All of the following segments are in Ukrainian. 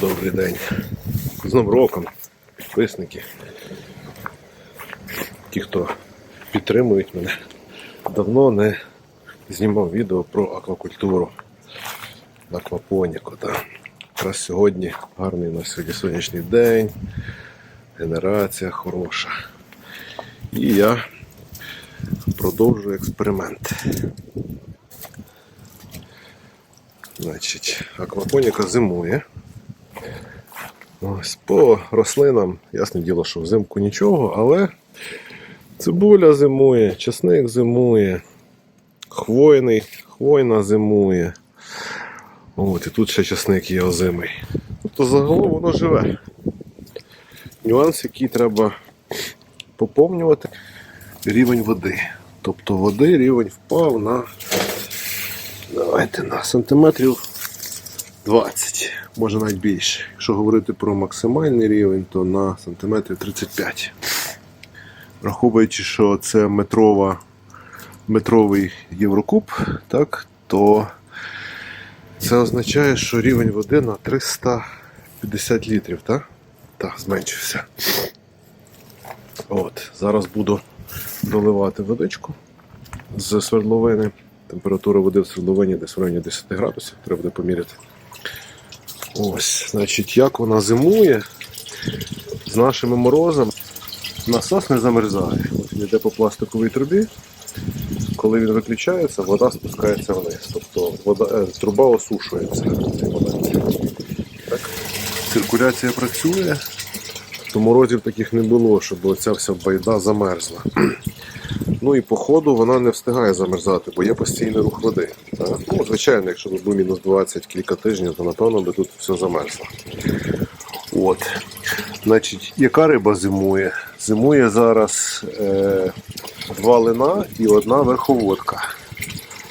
Добрий день. З Новим роком, підписники. Ті, хто підтримують мене. Давно не знімав відео про аквакультуру, аквапоніку. Якраз сьогодні гарний у нас сьогодні сонячний день, генерація хороша. І я продовжую експеримент. Значить, аквапоніка зимує. Ось по рослинам, ясне діло, що взимку нічого, але цибуля зимує, часник зимує, хвойний, хвойна зимує. От, і тут ще часник є озимий. Тобто загалом воно живе. Нюанс, який треба поповнювати, рівень води. Тобто води рівень впав на, давайте, на сантиметрів 20, може навіть більше. Якщо говорити про максимальний рівень, то на сантиметрів 35. Враховуючи, що це метрова, метровий Єврокуб, так, то це означає, що рівень води на 350 літрів, так? Так, зменшився. От, зараз буду доливати водичку з свердловини. Температура води в свердловині десь в районі 10 градусів, треба буде поміряти. Ось, значить, як вона зимує з нашими морозами, насос не замерзає. Він йде по пластиковій трубі. Коли він виключається, вода спускається вниз. Тобто вода, е, труба осушується. Так. Циркуляція працює, то морозів таких не було, щоб оця вся байда замерзла. Ну і по ходу вона не встигає замерзати, бо є постійний рух води. Так? Ну, звичайно, якщо б був мінус 20 кілька тижнів, то напевно би тут все замерзло. От. Значить, яка риба зимує? Зимує зараз е, два лина і одна верховодка.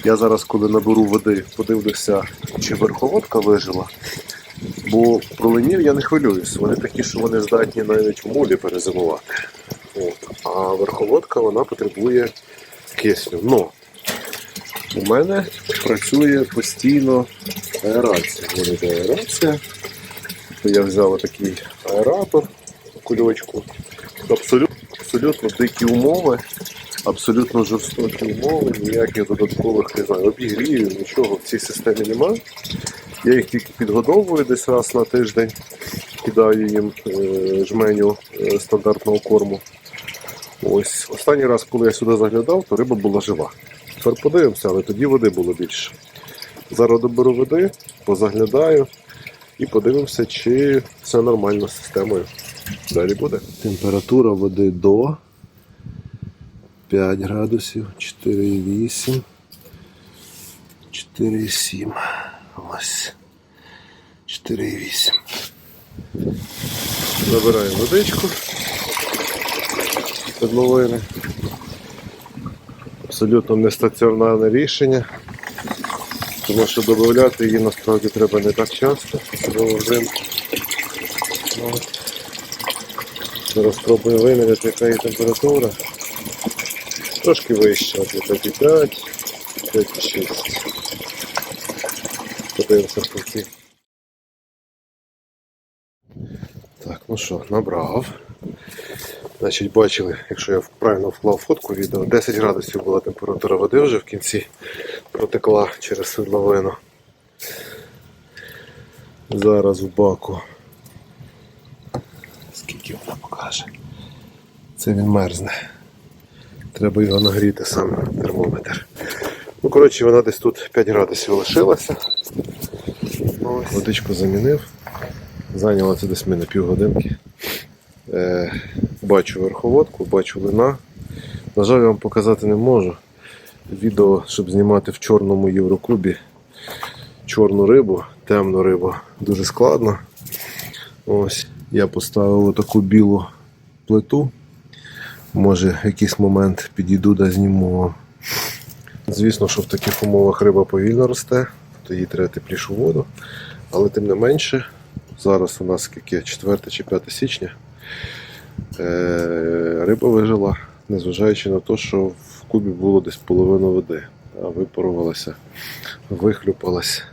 Я зараз, коли наберу води, подивлюся, чи верховодка вижила. Бо про линів я не хвилююсь. Вони такі, що вони здатні навіть в мулі перезимувати. От. А верховодка вона потребує кисню. Но у мене працює постійно аерація. Вон іде аерація. Я взяв такий аератор, кульочку. Абсолютно, абсолютно дикі умови, абсолютно жорстокі умови, ніяких додаткових не знаю, обігрівів, нічого в цій системі немає. Я їх тільки підгодовую десь раз на тиждень, кидаю їм е, жменю е, стандартного корму. Ось останній раз, коли я сюди заглядав, то риба була жива. Тепер подивимося, але тоді води було більше. Зараз доберу води, позаглядаю і подивимося, чи все нормально з системою. Далі буде. Температура води до 5 градусів, 4,8, 4,7. Ось. 4,8. Забираємо водичку. Підловини. Абсолютно нестаціонарне рішення. Тому що додати її насправді треба не так часто. Ну. Зараз спробую виміряти, яка є температура. Трошки вища, от 5,5, 5,6. Подивимося в. Так, ну що, набрав. Значить, бачили, якщо я правильно вклав фотку відео, 10 градусів була температура води вже в кінці протекла через свердловину. Зараз в баку. Скільки вона покаже? Це він мерзне. Треба його нагріти сам термометр. Ну, коротше, вона десь тут 5 градусів лишилася. Ось. Водичку замінив. Зайняло це десь мене півгодинки. Е, бачу верховодку, бачу лина. На жаль, я вам показати не можу. Відео, щоб знімати в чорному Єврокубі чорну рибу, темну рибу, дуже складно. Ось, я поставив таку білу плиту. Може, в якийсь момент підійду да зніму. Звісно, що в таких умовах риба повільно росте, то їй треба теплішу воду. Але тим не менше, зараз у нас скільки 4 чи 5 січня. Е, риба вижила, незважаючи на те, що в кубі було десь половина води, а випарувалася, вихлюпалася.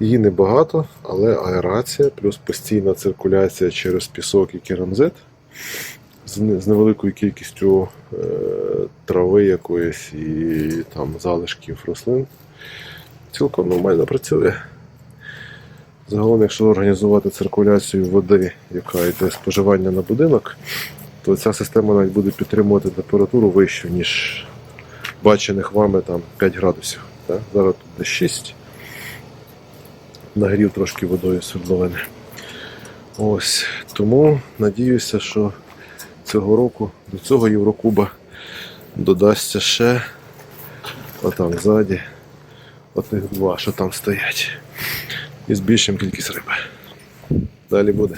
Її небагато, але аерація, плюс постійна циркуляція через пісок і керамзит з, невеликою кількістю е, трави якоїсь і там залишків рослин. Цілком нормально працює. Загалом, якщо організувати циркуляцію води, яка йде споживання на будинок, то ця система навіть буде підтримувати температуру вищу, ніж бачених вами там 5 градусів. Так? Зараз тут десь 6. Нагрів трошки водою свердловини. Ось. Тому надіюся, що цього року до цього Єврокуба додасться ще отам ззаді отих два, що там стоять. І збільшимо кількість риби. Далі буде.